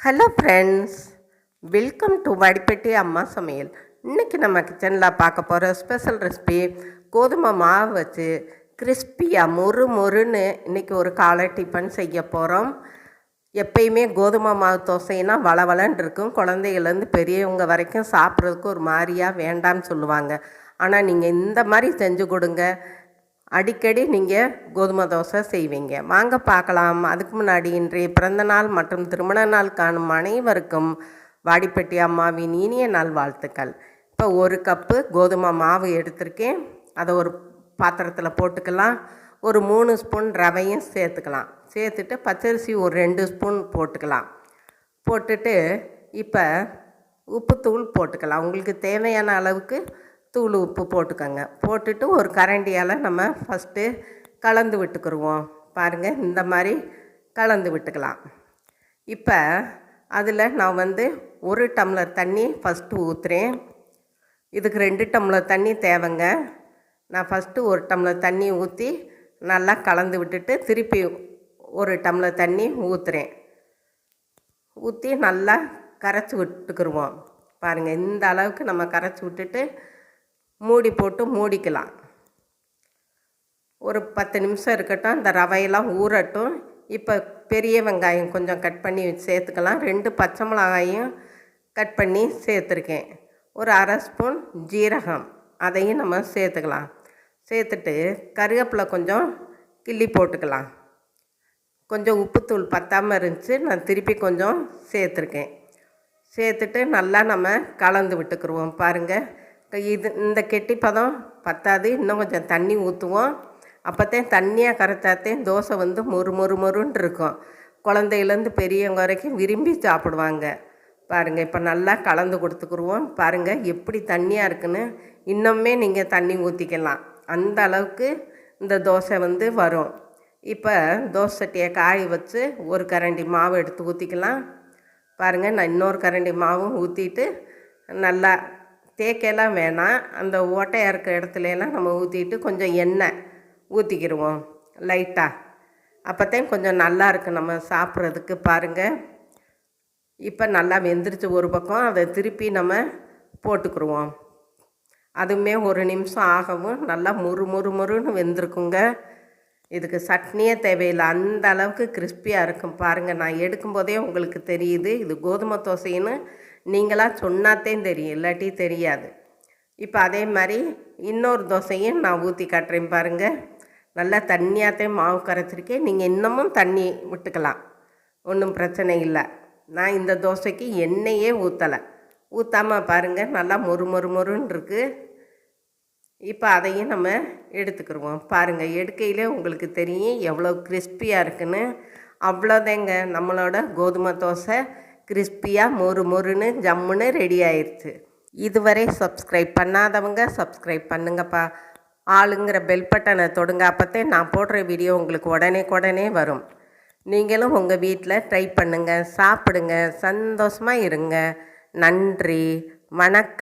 Hello friends welcome to Vadipatti அம்மா சமையல் இன்றைக்கி நம்ம கிச்சனில் பார்க்க போகிற ஸ்பெஷல் ரெசிபி கோதுமை மாவு வச்சு கிறிஸ்பியாக மொறு மொறுன்னு இன்றைக்கி ஒரு காலை டிஃபன் செய்ய போகிறோம் எப்பயுமே கோதுமை மாவு தோசைனா வளவலன்னு இருக்கும். குழந்தைகள்லேருந்து பெரியவங்க வரைக்கும் சாப்பிட்றதுக்கு ஒரு மாதிரியாக வேண்டாம்னு சொல்லுவாங்க. ஆனால் நீங்கள் இந்த மாதிரி செஞ்சு கொடுங்க. அடிக்கடி நீங்கள் கோதுமை தோசை செய்வீங்க. வாங்க பார்க்கலாம். அதுக்கு முன்னாடி இன்றைய பிறந்த நாள் மற்றும் திருமண நாள் காணும் அனைவருக்கும் வாடிப்பட்டி அம்மாவின் இனிய நாள் வாழ்த்துக்கள். இப்போ ஒரு கப்பு கோதுமை மாவு எடுத்திருக்கேன். அதை ஒரு பாத்திரத்தில் போட்டுக்கலாம். ஒரு மூணு ஸ்பூன் ரவையும் சேர்த்துக்கலாம். சேர்த்துட்டு பச்சரிசி ஒரு ரெண்டு ஸ்பூன் போட்டுக்கலாம். போட்டுட்டு இப்போ உப்புத்தூள் போட்டுக்கலாம். உங்களுக்கு தேவையான அளவுக்கு தூள் உப்பு போட்டுக்கோங்க. போட்டுட்டு ஒரு கரண்டியால் நம்ம ஃபஸ்ட்டு கலந்து விட்டுக்குருவோம். பாருங்கள் இந்த மாதிரி கலந்து விட்டுக்கலாம். இப்போ அதில் நான் வந்து ஒரு டம்ளர் தண்ணி ஃபஸ்ட்டு ஊற்றுறேன் இதுக்கு ரெண்டு டம்ளர் தண்ணி தேவைங்க. நான் ஃபஸ்ட்டு ஒரு டம்ளர் தண்ணி ஊற்றி நல்லா கலந்து விட்டுட்டு திருப்பி ஒரு டம்ளர் தண்ணி ஊற்றுறேன் ஊற்றி நல்லா கரைச்சி விட்டுக்குருவோம். பாருங்கள் இந்த அளவுக்கு நம்ம கரைச்சி விட்டுட்டு மூடி போட்டு மூடிக்கலாம். ஒரு பத்து நிமிஷம் இருக்கட்டும் இந்த ரவையெல்லாம் ஊறட்டும். இப்போ பெரிய வெங்காயம் கொஞ்சம் கட் பண்ணி சேர்த்துக்கலாம். ரெண்டு பச்சை மிளகாயும் கட் பண்ணி சேர்த்துருக்கேன். ஒரு அரை ஸ்பூன் ஜீரகம் அதையும் நம்ம சேர்த்துக்கலாம். சேர்த்துட்டு கருவேப்பிலை கொஞ்சம் கிள்ளி போட்டுக்கலாம். கொஞ்சம் உப்புத்தூள் பத்தாமல் இருந்துச்சு நான் திருப்பி கொஞ்சம் சேர்த்துருக்கேன். சேர்த்துட்டு நல்லா நம்ம கலந்து விட்டுக்குருவோம் பாருங்கள் இது இந்த கெட்டி பதம் பத்தாது. இன்னும் கொஞ்சம் தண்ணி ஊற்றுவோம் அப்போத்தான் தண்ணியாக கரைச்சாத்தேன் தோசை வந்து மொறு மொறு மொறுன்னு இருக்கும். குழந்தையிலேருந்து பெரியவங்க வரைக்கும் விரும்பி சாப்பிடுவாங்க. பாருங்கள் இப்போ நல்லா கலந்து கொடுத்துக்குருவோம். பாருங்கள் எப்படி தண்ணியாக இருக்குன்னு. இன்னுமே நீங்கள் தண்ணி ஊற்றிக்கலாம் அந்த அளவுக்கு இந்த தோசை வந்து வரும். இப்போ தோசை சட்டியை காய வச்சு ஒரு கரண்டி மாவு எடுத்து ஊற்றிக்கலாம் பாருங்கள் நான் இன்னொரு கரண்டி மாவும் ஊற்றிட்டு நல்லா தேக்கையெல்லாம் வேணாம். அந்த ஓட்டையாக இருக்கிற இடத்துலலாம் நம்ம ஊற்றிட்டு கொஞ்சம் எண்ணெய் ஊற்றிக்கிடுவோம் லைட்டாக அப்போத்தான் கொஞ்சம் நல்லா இருக்குது நம்ம சாப்பிட்றதுக்கு பாருங்கள் இப்போ நல்லா வெந்துருச்சு ஒரு பக்கம். அதை திருப்பி நம்ம போட்டுக்குருவோம். அதுவுமே ஒரு நிமிஷம் ஆகவும் நல்லா முறு முறு முறுன்னு வெந்திருக்குங்க. இதுக்கு சட்னியே தேவையில்லை. அந்த அளவுக்கு கிறிஸ்பியாக இருக்கும் பாருங்கள் நான் எடுக்கும்போதே உங்களுக்கு தெரியுது. இது கோதுமை தோசைன்னு நீங்களாக சொன்னாத்தேன் தெரியும் இல்லாட்டி தெரியாது. இப்போ அதே மாதிரி இன்னொரு தோசையும் நான் ஊற்றி காட்டுறேன் பாருங்கள் நல்லா தண்ணியாகத்தையும் மாவு கரைச்சிருக்கேன் நீங்கள் இன்னமும் தண்ணி விட்டுக்கலாம். ஒன்றும் பிரச்சனை இல்லை. நான் இந்த தோசைக்கு எண்ணெயே ஊற்றலை ஊற்றாமல் பாருங்கள் நல்லா மொறு மொறு மொறுன்னு இருக்குது இப்போ அதையும் நம்ம எடுத்துக்கிடுவோம் பாருங்கள் எடுக்கையிலே உங்களுக்கு தெரியும் எவ்வளோ கிறிஸ்பியாக இருக்குன்னு. அவ்வளோதாங்க நம்மளோட கோதுமை தோசை. கிறிஸ்பியாக மொறு மொறுன்னு ஜம்முன்னு ரெடி ஆயிடுச்சு இதுவரை சப்ஸ்கிரைப் பண்ணாதவங்க சப்ஸ்கிரைப் பண்ணுங்கப்பா. ஆளுங்கிற பெல் பட்டனை தொடுங்க. அப்போத்தே நான் போடுற வீடியோ உங்களுக்கு உடனே உடனே வரும். நீங்களும் உங்கள் வீட்டில் ட்ரை பண்ணுங்கள் சாப்பிடுங்க. சந்தோஷமாக இருங்க. நன்றி. வணக்கம்.